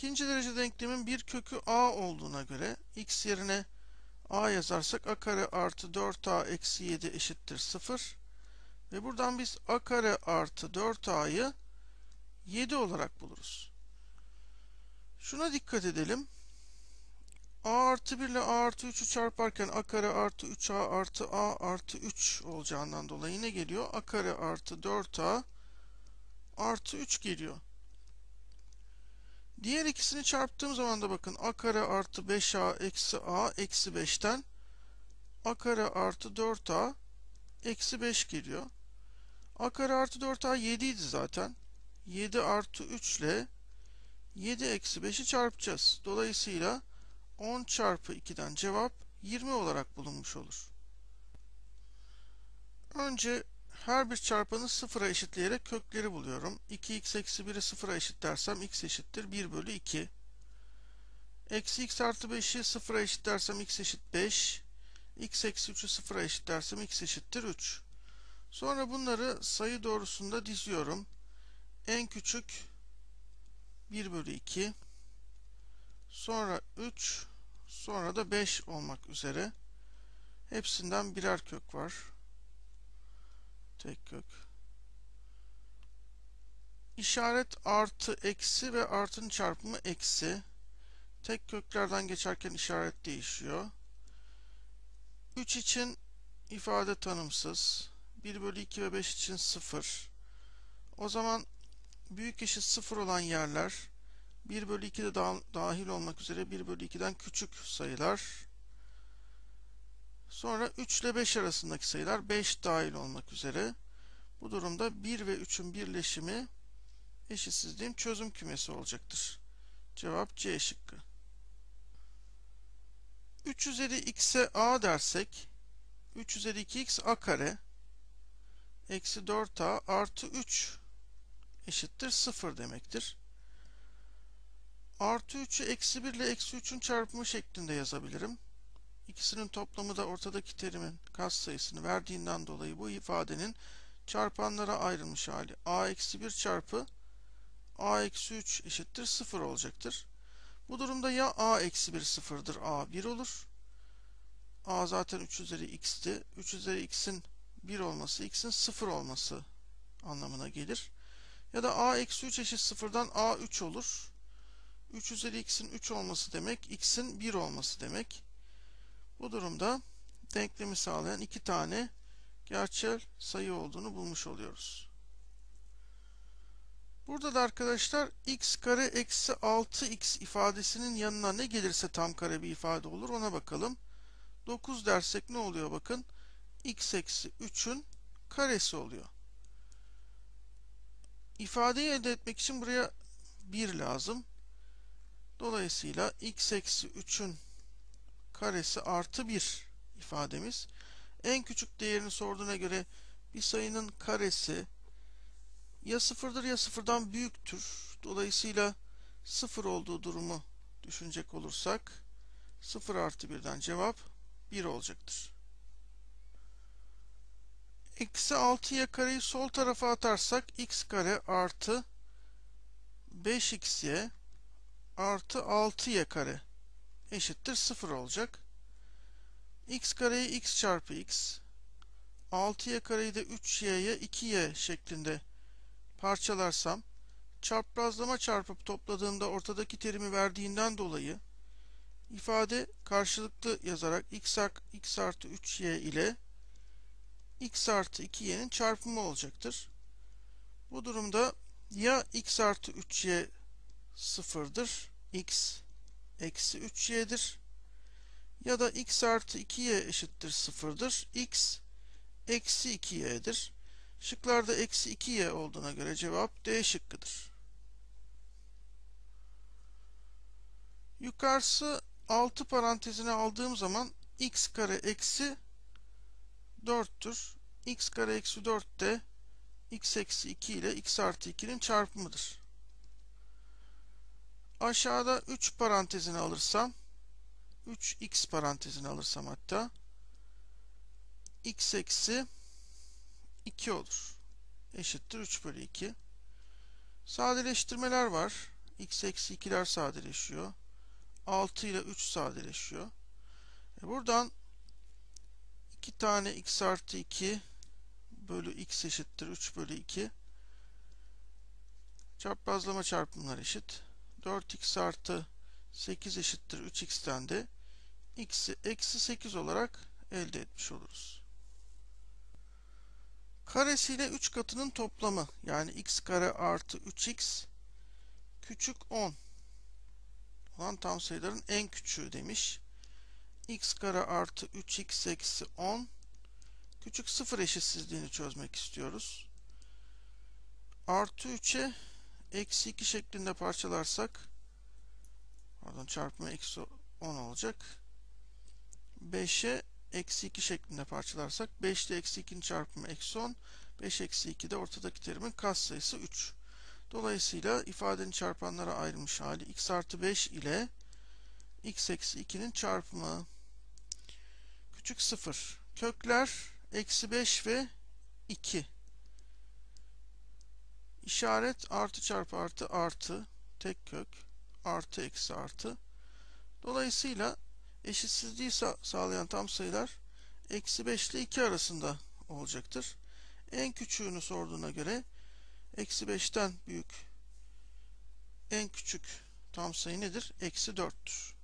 İkinci derece denklemin bir kökü a olduğuna göre x yerine a yazarsak a kare artı 4a eksi 7 eşittir 0. Ve buradan biz a kare artı 4a'yı 7 olarak buluruz. Şuna dikkat edelim. a artı 1 ile a artı 3'ü çarparken a kare artı 3a artı a artı 3 olacağından dolayı ne geliyor? a kare artı 4a artı 3 geliyor. Diğer ikisini çarptığım zaman da bakın a kare artı 5a eksi a eksi 5'ten a kare artı 4a eksi 5 geliyor. a kare artı 4a 7 idi zaten. 7 artı 3 ile 7 eksi 5'i çarpacağız. Dolayısıyla 10 çarpı 2'den cevap 20 olarak bulunmuş olur. Önce her bir çarpanı sıfıra eşitleyerek kökleri buluyorum. 2x eksi 1'i sıfıra eşitlersem x eşittir 1 bölü 2. Eksi x artı 5'i sıfıra eşitlersem x eşit 5. x eksi 3'ü sıfıra eşitlersem x eşittir 3. Sonra bunları sayı doğrusunda diziyorum. En küçük 1 bölü 2. Sonra 3. Sonra da 5 olmak üzere. Hepsinden birer kök var tek kök. İşaret artı eksi ve artının çarpımı eksi. Tek köklerden geçerken işaret değişiyor. 3 için ifade tanımsız. 1 bölü 2 ve 5 için 0. O zaman büyük eşit 0 olan yerler 1 bölü 2 de dahil olmak üzere 1 bölü 2'den küçük sayılar. Sonra 3 ile 5 arasındaki sayılar 5 dahil olmak üzere. Bu durumda 1 ve 3'ün birleşimi eşitsizliğin çözüm kümesi olacaktır. Cevap C şıkkı. 3 üzeri x'e a dersek 3 üzeri 2x a kare eksi 4a artı 3 eşittir 0 demektir. Artı 3'ü eksi 1 ile eksi 3'ün çarpımı şeklinde yazabilirim. İkisinin toplamı da ortadaki terimin katsayısını verdiğinden dolayı bu ifadenin çarpanlara ayrılmış hali a eksi 1 çarpı a eksi 3 eşittir 0 olacaktır. Bu durumda ya a eksi 1 sıfırdır a 1 olur. a zaten 3 üzeri x'ti. 3 üzeri x'in 1 olması x'in 0 olması anlamına gelir. Ya da a eksi 3 eşit sıfırdan a 3 olur. 3 üzeri x'in 3 olması demek x'in 1 olması demek. Bu durumda denklemi sağlayan iki tane gerçel sayı olduğunu bulmuş oluyoruz. Burada da arkadaşlar x kare eksi 6x ifadesinin yanına ne gelirse tam kare bir ifade olur ona bakalım. 9 dersek ne oluyor bakın. x eksi 3'ün karesi oluyor. İfadeyi elde etmek için buraya 1 lazım. Dolayısıyla x eksi 3'ün karesi artı 1 ifademiz. En küçük değerini sorduğuna göre bir sayının karesi ya sıfırdır ya sıfırdan büyüktür. Dolayısıyla sıfır olduğu durumu düşünecek olursak 0 artı 1'den cevap 1 olacaktır. Eksi 6'ya kareyi sol tarafa atarsak x kare artı 5xy artı 6y kare eşittir 0 olacak. x kareyi x çarpı x, 6y kareyi de 3y'ye 2y şeklinde parçalarsam, çaprazlama çarpıp topladığımda ortadaki terimi verdiğinden dolayı ifade karşılıklı yazarak x, x artı 3y ile x artı 2y'nin çarpımı olacaktır. Bu durumda ya x artı 3y sıfırdır, x eksi 3y'dir. Ya da x artı 2y eşittir sıfırdır. x eksi 2y'dir. Şıklarda eksi 2y olduğuna göre cevap D şıkkıdır. Yukarısı 6 parantezine aldığım zaman x kare eksi 4'tür. x kare eksi 4 de x eksi 2 ile x artı 2'nin çarpımıdır. Aşağıda 3 parantezini alırsam 3x parantezini alırsam hatta x eksi 2 olur. Eşittir 3 bölü 2. Sadeleştirmeler var. x eksi 2'ler sadeleşiyor. 6 ile 3 sadeleşiyor. E buradan 2 tane x artı 2 bölü x eşittir 3 bölü 2. Çaprazlama çarpımlar eşit. 4x artı 8 eşittir 3x'ten de x'i eksi 8 olarak elde etmiş oluruz. Karesiyle 3 katının toplamı yani x kare artı 3x küçük 10 olan tam sayıların en küçüğü demiş. x kare artı 3x eksi 10 küçük 0 eşitsizliğini çözmek istiyoruz. Artı 3'e eksi 2 şeklinde parçalarsak pardon çarpımı eksi 10 olacak. 5'e eksi 2 şeklinde parçalarsak 5 ile eksi 2'nin çarpımı eksi 10. 5 eksi 2 de ortadaki terimin katsayısı 3. Dolayısıyla ifadenin çarpanlara ayrılmış hali x artı 5 ile x eksi 2'nin çarpımı küçük 0. Kökler eksi 5 ve 2. İşaret artı çarpı artı artı tek kök artı eksi artı. Dolayısıyla eşitsizliği sa sağlayan tam sayılar eksi 5 ile 2 arasında olacaktır. En küçüğünü sorduğuna göre eksi 5'ten büyük en küçük tam sayı nedir? Eksi 4'tür.